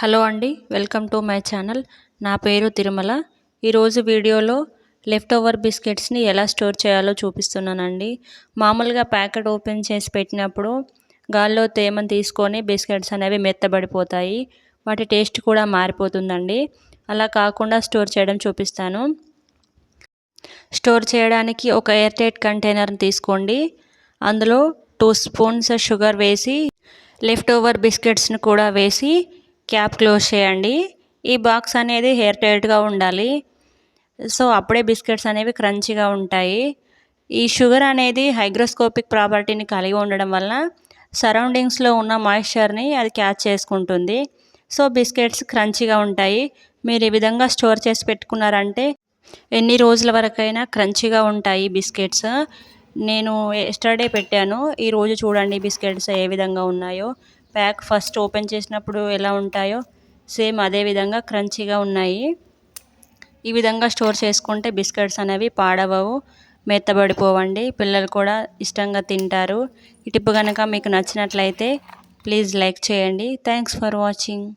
Hello అండి welcome to my channel. నా పేరు తిరుమల. ఈరోజు వీడియోలో లెఫ్ట్ ఓవర్ బిస్కెట్స్ని ఎలా స్టోర్ చేయాలో చూపిస్తున్నానండి. మామూలుగా ప్యాకెట్ ఓపెన్ చేసి పెట్టినప్పుడు గాల్లో తేమను తీసుకొని బిస్కెట్స్ అనేవి మెత్తబడిపోతాయి. వాటి టేస్ట్ కూడా మారిపోతుందండి. అలా కాకుండా స్టోర్ చేయడం చూపిస్తాను. స్టోర్ చేయడానికి ఒక ఎయిర్ టైట్ కంటైనర్ని తీసుకోండి. అందులో టూ స్పూన్స్ షుగర్ వేసి లెఫ్ట్ ఓవర్ బిస్కెట్స్ని కూడా వేసి క్యాప్ క్లోజ్ చేయండి. ఈ బాక్స్ అనేది హెయిర్ టైట్గా ఉండాలి. సో అప్పుడే బిస్కెట్స్ అనేవి క్రంచిగా ఉంటాయి. ఈ షుగర్ అనేది హైగ్రోస్కోపిక్ ప్రాపర్టీని కలిగి ఉండడం వలన సరౌండింగ్స్లో ఉన్న మాయిశ్చర్ని అది క్యాచ్ చేసుకుంటుంది. సో బిస్కెట్స్ క్రంచిగా ఉంటాయి. మీరు ఈ విధంగా స్టోర్ చేసి పెట్టుకున్నారంటే ఎన్ని రోజుల వరకైనా క్రంచిగా ఉంటాయి బిస్కెట్స్. నేను ఎస్టర్డే పెట్టాను. ఈరోజు చూడండి బిస్కెట్స్ ఏ విధంగా ఉన్నాయో. ప్యాక్ ఫస్ట్ ఓపెన్ చేసినప్పుడు ఎలా ఉంటాయో సేమ్ అదే విధంగా క్రంచీగా ఉన్నాయి. ఈ విధంగా స్టోర్ చేసుకుంటే బిస్కెట్స్ అనేవి పాడవవు మెత్తబడిపోవండి. పిల్లలు కూడా ఇష్టంగా తింటారు. ఈ టిప్ కనుక మీకు నచ్చినట్లయితే ప్లీజ్ లైక్ చేయండి. Thanks for watching.